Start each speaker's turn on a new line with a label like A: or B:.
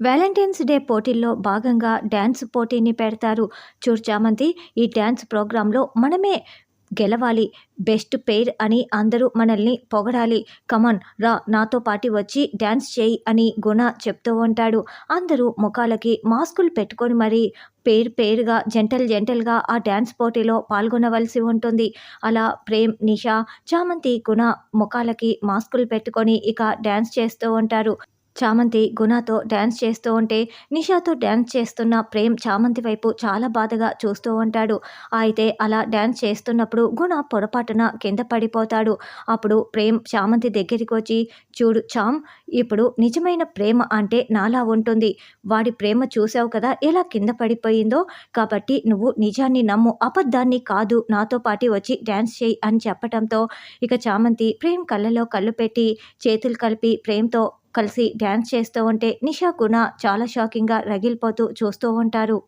A: Valentine's day పోటీల్లో భాగంగా dance పోటీని పెడతారు. చూర్చామంతి ఈ డ్యాన్స్ ప్రోగ్రాంలో మనమే గెలవాలి బెస్ట్ పేర్ అని అందరూ మనల్ని పొగడాలి. కమన్ రా నాతో పాటు వచ్చి డ్యాన్స్ చేయి అని గుణ చెప్తూ ఉంటాడు. అందరూ ముఖాలకి మాస్కులు పెట్టుకొని మరీ పేరు పేరుగా జంటల్ జంటల్గా ఆ డ్యాన్స్ పోటీలో పాల్గొనవలసి ఉంటుంది. అలా ప్రేమ్ నిషా చామంతి గుణ ముఖాలకి మాస్కులు పెట్టుకొని ఇక డ్యాన్స్ చేస్తూ ఉంటారు. చామంతి గుణతో డ్యాన్స్ చేస్తూ ఉంటే నిషాతో డ్యాన్స్ చేస్తున్న ప్రేమ్ చామంతి వైపు చాలా బాధగా చూస్తూ ఉంటాడు. అయితే అలా డ్యాన్స్ చేస్తున్నప్పుడు గుణ పొరపాటున కింద పడిపోతాడు. అప్పుడు ప్రేమ్ చామంతి దగ్గరికి వచ్చి చూడు చామ్ ఇప్పుడు నిజమైన ప్రేమ అంటే నాలా ఉంటుంది. వాడి ప్రేమ చూసావు కదా ఎలా కింద పడిపోయిందో? కాబట్టి నువ్వు నిజాన్ని నమ్ము. అబద్ధాన్ని కాదు. నాతో పాటు వచ్చి డ్యాన్స్ చేయి అని చెప్పటంతో ఇక చామంతి ప్రేమ్ కళ్ళలో కళ్ళు పెట్టి చేతులు కలిపి ప్రేమ్తో కలిసి డ్యాన్స్ చేస్తూ ఉంటే నిషా గుణ చాలా షాకింగ్గా రగిలిపోతూ చూస్తూ ఉంటారు.